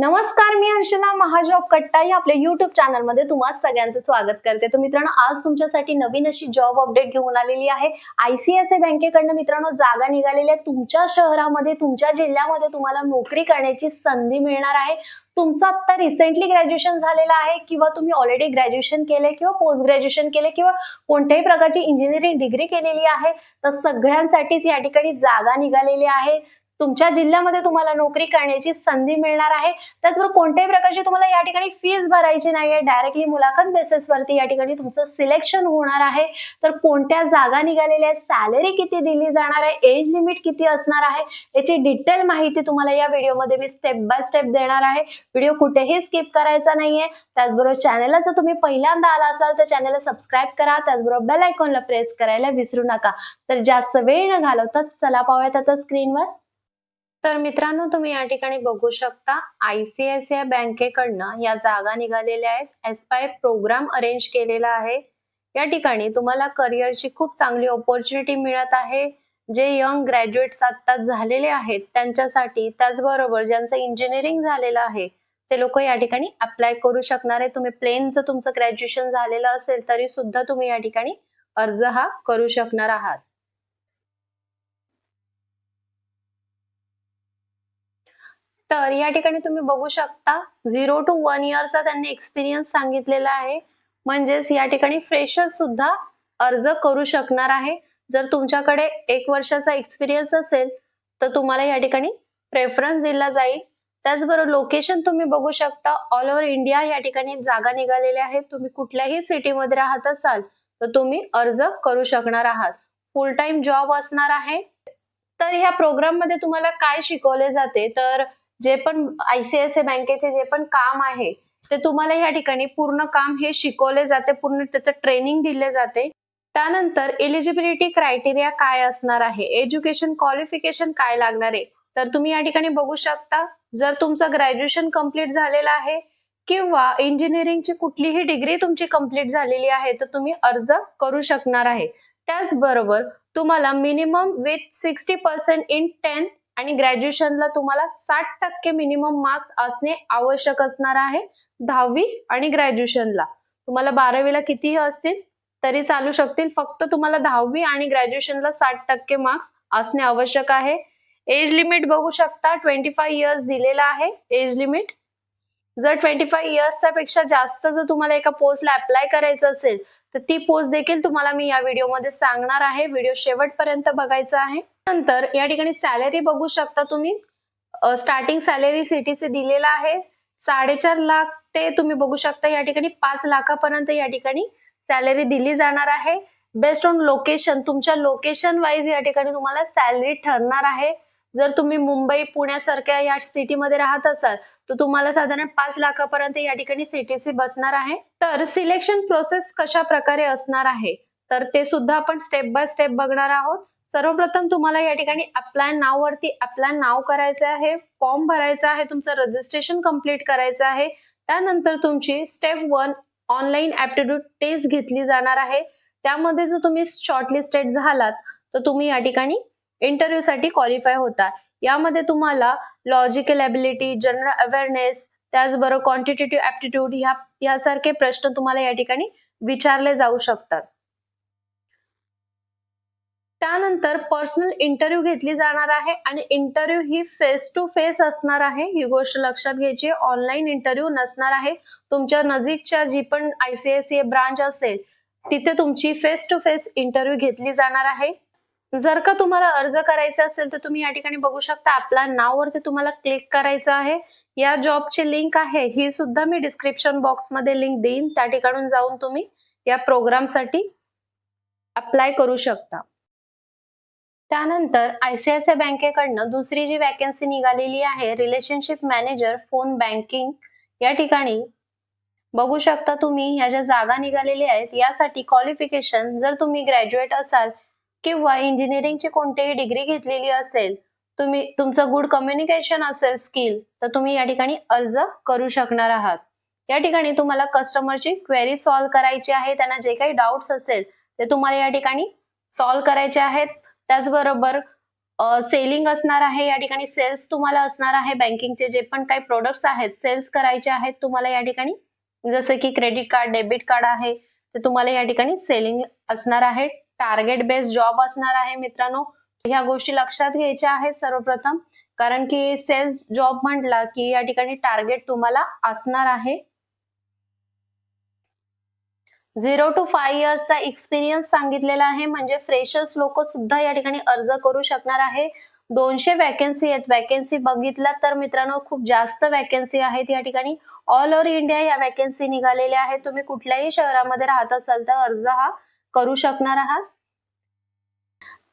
नमस्कार मी अंशना महाजॉब कट्टा या आपल्या युट्यूब चॅनलमध्ये तुम्हा सगळ्यांचं स्वागत करते. तर मित्रांनो आज तुमच्यासाठी नवीन अशी जॉब अपडेट घेऊन आलेली आहे. आयसीआयसीआय बँकेकडनं मित्रांनो जागा निघालेल्या आहे तुमच्या शहरामध्ये तुमच्या जिल्ह्यामध्ये तुम्हाला नोकरी करण्याची संधी मिळणार आहे. तुमचं आता रिसेंटली ग्रॅज्युएशन झालेलं आहे किंवा तुम्ही ऑलरेडी ग्रॅज्युएशन केले किंवा पोस्ट ग्रॅज्युएशन केले किंवा कोणत्याही प्रकारची इंजिनिअरिंग डिग्री केलेली आहे तर सगळ्यांसाठीच या ठिकाणी जागा निघालेली आहे. तुमच्या जिल्ह्यामध्ये तुम्हाला नोकरी करण्याची संधी मिळणार आहे. त्याचबरोबर कोणत्याही प्रकारची तुम्हाला या ठिकाणी फीस भरायची नाहीये. डायरेक्टली मुलाखत बेसिस वरती या ठिकाणी तुमचं सिलेक्शन होणार आहे. तर कोणत्या जागा निघालेल्या आहेत? सॅलरी किती दिली जाणार आहे? एज लिमिट किती असणार आहे? याची डिटेल माहिती तुम्हाला या व्हिडिओमध्ये मी स्टेप बाय स्टेप देणार आहे. व्हिडिओ कुठेही स्किप करायचा नाहीये. त्याचबरोबर चॅनलला जर तुम्ही पहिल्यांदा आला असाल तर चॅनलला सबस्क्राईब करा. त्याचबरोबर बेल आयकॉनला प्रेस करायला विसरू नका. तर जास्त वेळ न घालवतात चला पाहूयात आता स्क्रीनवर तर मित्रांनो तुम्ही या ठिकाणी बघू शकता आयसीआयसीआय बँकेकडनं या जागा निघालेल्या आहेत. एसपाय प्रोग्राम अरेंज केलेला आहे. या ठिकाणी तुम्हाला करिअरची खूप चांगली ऑपॉर्च्युनिटी मिळत आहे. जे यंग ग्रॅज्युएट्स आता झालेले आहेत त्यांच्यासाठी त्याचबरोबर ज्यांचं इंजिनिअरिंग झालेलं आहे ते लोक या ठिकाणी अप्लाय करू शकणार आहे तुम्ही प्लेन जर तुमचं ग्रॅज्युएशन झालेलं असेल तरी सुद्धा तुम्ही या ठिकाणी अर्ज हा करू शकणार आहात. तर या ठिकाणी तुम्ही बघू शकता झिरो टू वन इयरचा त्यांनी एक्सपिरियन्स सांगितलेला आहे. म्हणजेच या ठिकाणी फ्रेशर सुद्धा अर्ज करू शकणार आहे. जर तुमच्याकडे एक वर्षाचा एक्सपिरियन्स असेल तर तुम्हाला या ठिकाणी प्रेफरन्स दिला जाईल. त्याचबरोबर लोकेशन तुम्ही बघू शकता ऑल ओव्हर इंडिया या ठिकाणी जागा निघालेल्या आहेत. तुम्ही कुठल्याही सिटीमध्ये राहत असाल तर तुम्ही अर्ज करू शकणार आहात. फुल टाइम जॉब असणार आहे. तर ह्या प्रोग्राममध्ये तुम्हाला काय शिकवले जाते? तर जे पण आयसीआयसीआय बँकेचे जे पण काम आहे ते तुम्हाला या ठिकाणी पूर्ण काम हे शिकवले जाते पूर्ण त्याचं ट्रेनिंग दिले जाते. त्यानंतर एलिजिबिलिटी क्रायटेरिया काय असणार आहे? एज्युकेशन क्वालिफिकेशन काय लागणार आहे? तर तुम्ही या ठिकाणी बघू शकता जर तुमचं ग्रॅज्युएशन कंप्लीट झालेलं आहे किंवा इंजिनिअरिंगची कुठलीही डिग्री तुमची कंप्लीट झालेली आहे तर तुम्ही अर्ज करू शकणार आहे. त्याचबरोबर तुम्हाला minimum with sixty percent in tenth आणि ग्रॅज्युएशनला तुम्हाला साठ टक्के मिनिमम मार्क्स असणे आवश्यक असणार आहे दहावी आणि ग्रॅज्युएशनला. तुम्हाला बारावीला कितीही असतील तरी चालू शकतील फक्त तुम्हाला दहावी आणि ग्रॅज्युएशनला साठ टक्के मार्क्स असणे आवश्यक आहे. एज लिमिट बघू शकता ट्वेंटी फाय इयर्स दिलेला आहे एज लिमिट. जर ट्वेंटी फाय इयर्सच्या पेक्षा जास्त जर तुम्हाला एका पोस्टला अप्लाय करायचं असेल तर ती पोस्ट देखील तुम्हाला मी या व्हिडिओमध्ये सांगणार आहे. व्हिडिओ शेवटपर्यंत बघायचा आहे. नंतर या ठिकाणी सॅलरी बघू शकता तुम्ही. स्टार्टिंग सॅलरी सिटीचे दिलेला आहे. साडेचार लाख ते तुम्ही बघू शकता या ठिकाणी पाच लाखापर्यंत या ठिकाणी सॅलरी दिली जाणार आहे. बेस्ड ऑन लोकेशन तुमच्या लोकेशन वाईज या ठिकाणी तुम्हाला सॅलरी ठरणार आहे. जर तुम्ही मुंबई पुण्यासारख्या या सिटीमध्ये राहत असाल तर तुम्हाला साधारण पाच लाखापर्यंत या ठिकाणी सीटीसी बसणार आहे. तर सिलेक्शन प्रोसेस कशा प्रकारे असणार आहे? तर ते सुद्धा आपण स्टेप बाय स्टेप बघणार आहोत. सर्वप्रथम तुम्हाला या ठिकाणी अप्लाय नाव वरती अप्लाय नाव करायचं आहे. फॉर्म भरायचा आहे. तुमचं रजिस्ट्रेशन कंप्लीट करायचं आहे. त्यानंतर तुमची step one online aptitude test घेतली जाणार आहे. त्यामध्ये जर तुम्ही शॉर्टलिस्टेड झालात तर तुम्ही या ठिकाणी इंटरव्ह्यू साठी क्वालिफाय होता. यामध्ये तुम्हाला लॉजिकल ॲबिलिटी जनरल अवेअरनेस त्याचबरोबर क्वांटिटेटिव्ह ऍप्टिट्यूड ह्या यासारखे प्रश्न तुम्हाला या ठिकाणी विचारले जाऊ शकतात. त्यानंतर पर्सनल इंटरव्ह्यू घेतली जाणार आहे आणि इंटरव्ह्यू ही फेस टू फेस असणार आहे. ही गोष्ट लक्षात घ्यायची ऑनलाईन इंटरव्ह्यू नसणार आहे. तुमच्या नजीकच्या जी पण आयसीआयसीआय ब्रांच असेल तिथे तुमची फेस टू फेस इंटरव्ह्यू घेतली जाणार आहे. जर का तुम्हाला अर्ज करायचा असेल तर तुम्ही या ठिकाणी बघू शकता आपल्या नाववरती तुम्हाला क्लिक करायचं आहे. या जॉबची लिंक आहे. ही सुद्धा मी डिस्क्रिप्शन बॉक्समध्ये लिंक देईन. त्या ठिकाणून जाऊन तुम्ही या प्रोग्रामसाठी अप्लाय करू शकता. त्यानंतर आयसीआयसीआय बँकेकडनं दुसरी जी वॅकन्सी निघालेली आहे रिलेशनशिप मॅनेजर फोन बँकिंग या ठिकाणी. बघू शकता तुम्ही ह्या ज्या जागा निघालेल्या आहेत यासाठी क्वालिफिकेशन जर तुम्ही ग्रॅज्युएट असाल किंवा इंजिनिअरिंगची कोणतीही डिग्री घेतलेली असेल तुम्ही तुमचं गुड कम्युनिकेशन असेल स्किल तर तुम्ही या ठिकाणी अर्ज करू शकणार आहात. या ठिकाणी तुम्हाला कस्टमरची क्वेरी सॉल्व्ह करायची आहे त्यांना जे काही डाऊट्स असेल ते तुम्हाला या ठिकाणी सॉल्व्ह करायचे आहेत. त्याचबरोबर सेलिंग असणार आहे या ठिकाणी सेल्स तुम्हाला असणार आहे बँकिंगचे जे पण काही प्रोडक्ट्स आहेत सेल्स करायचे आहेत तुम्हाला या ठिकाणी. जसं की क्रेडिट कार्ड डेबिट कार्ड आहे ते तुम्हाला या ठिकाणी सेलिंग असणार आहे. टार्गेट बेस्ड जॉब असणार आहे मित्रांनो. ह्या गोष्टी लक्षात घ्यायच्या आहेत सर्वप्रथम. कारण की सेल्स जॉब म्हटला की या ठिकाणी टार्गेट तुम्हाला असणार आहे. झिरो टू फाय इयर्सचा एक्सपिरियन्स सांगितलेला आहे. म्हणजे फ्रेशर्स लोक सुद्धा या ठिकाणी अर्ज करू शकणार आहे. दोनशे वॅकन्सी आहेत. वॅकन्सी बघितला तर मित्रांनो खूप जास्त वॅकन्सी आहेत या ठिकाणी. ऑल ओव्हर इंडिया या वॅकन्सी निघालेल्या आहेत. तुम्ही कुठल्याही शहरामध्ये राहत असाल तर अर्ज हा करू शकणार आहात.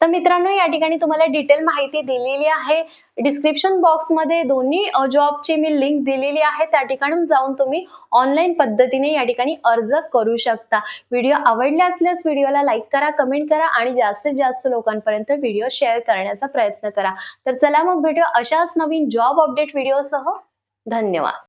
तर मित्रांनो या ठिकाणी तुम्हाला डिटेल माहिती दिलेली आहे. डिस्क्रिप्शन बॉक्समध्ये दोन्ही जॉबची मी लिंक दिलेली आहे. त्या ठिकाणी जाऊन तुम्ही ऑनलाईन पद्धतीने या ठिकाणी अर्ज करू शकता. व्हिडिओ आवडला असल्यास व्हिडिओला लाईक करा कमेंट करा आणि जास्तीत जास्त लोकांपर्यंत व्हिडिओ शेअर करण्याचा प्रयत्न करा. तर चला मग भेटूया अशाच नवीन जॉब अपडेट व्हिडिओसह धन्यवाद.